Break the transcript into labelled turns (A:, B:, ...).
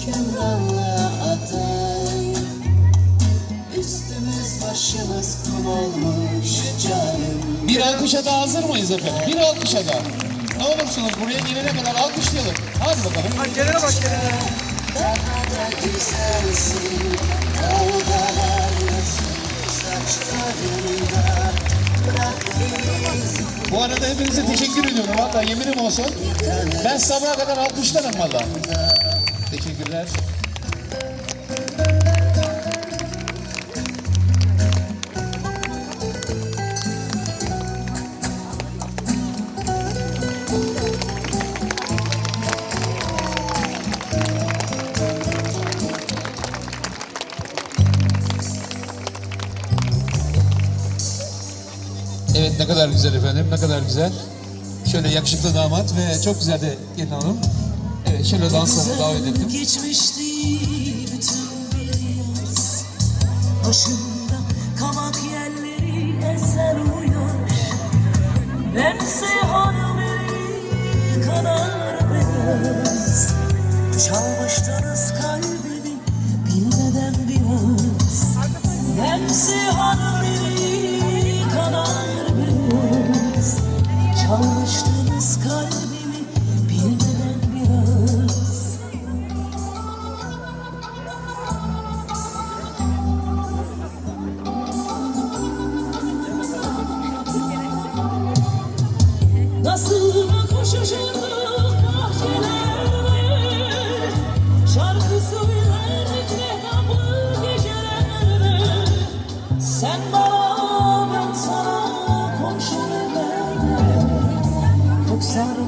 A: hükümranlığa aday Üstümüz başımız kum olmuş canım Bir alkışa daha hazır mıyız efendim? Bir alkışa daha. Ne olursunuz buraya gelene kadar alkışlayalım. Hadi bakalım.
B: Hadi gelene bak gelene.
A: Daha da güzelsin bu arada hepinize teşekkür ediyorum. Valla yeminim olsun. Ben sabaha kadar alkışlarım valla. Teşekkürler. Evet ne kadar güzel efendim, ne kadar güzel. Şöyle yakışıklı damat ve çok güzel de gelin hanım. Evet şöyle dansa davet ettim.
C: Geçmişti bütün bir yaz. Başımda kavak yerleri eser uyuyor Ben Seyhan'ım kadar beyaz. Çalmıştınız kalbimi Sen bana ben sana komşu evlerde Kök sarmaşıklar